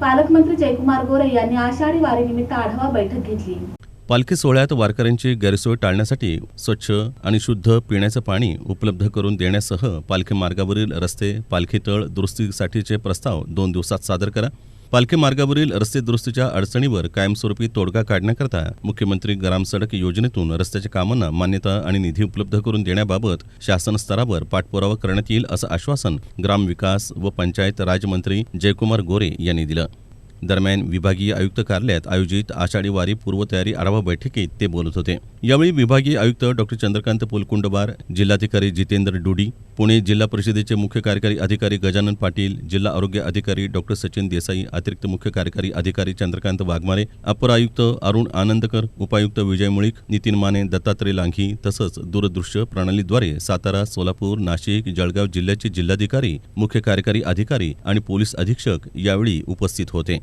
पालकमंत्री जयकुमार गोरे यांनी आषाढी वारीनिमित्त आढावा बैठक घेतली. पालखी सोहळ्यात वारकऱ्यांची गैरसोय टाळण्यासाठी स्वच्छ आणि शुद्ध पिण्याचं पाणी उपलब्ध करून देण्यासह पालखी मार्गावरील रस्ते पालखी तळ दुरुस्तीसाठीचे प्रस्ताव दोन दिवसात सादर करा. पालखी मार्गावरील रस्ते दुरुस्तीच्या अडचणीवर कायमस्वरूपी तोडगा काढण्याकरता मुख्यमंत्री ग्राम सडक योजनेतून रस्त्याच्या कामांना मान्यता आणि निधी उपलब्ध करून देण्याबाबत शासन स्तरावर पाठपुरावा करण्यात येईल असं आश्वासन ग्रामविकास व पंचायत राजमंत्री जयकुमार गोरे यांनी दिलं. दरम्यान विभागीय आयुक्त कार्यालयात आयोजित आषाढी वारी पूर्वतयारी आढावा बैठकीत ते बोलत होते. यावेळी विभागीय आयुक्त डॉक्टर चंद्रकांत पुलकुंडबार जिल्हाधिकारी जितेंद्र डुडी पुणे जिल्हा परिषदेचे मुख्य कार्यकारी अधिकारी गजानन पाटील जिल्हा आरोग्य अधिकारी डॉक्टर सचिन देसाई अतिरिक्त मुख्य कार्यकारी अधिकारी चंद्रकांत वाघमारे अपर आयुक्त अरुण आनंदकर उपायुक्त विजय मुळीक नितीन माने दत्तात्रय लांघी तसंच दूरदृश्य प्रणालीद्वारे सातारा सोलापूर नाशिक जळगाव जिल्ह्याचे जिल्हाधिकारी मुख्य कार्यकारी अधिकारी आणि पोलीस अधीक्षक यावेळी उपस्थित होते.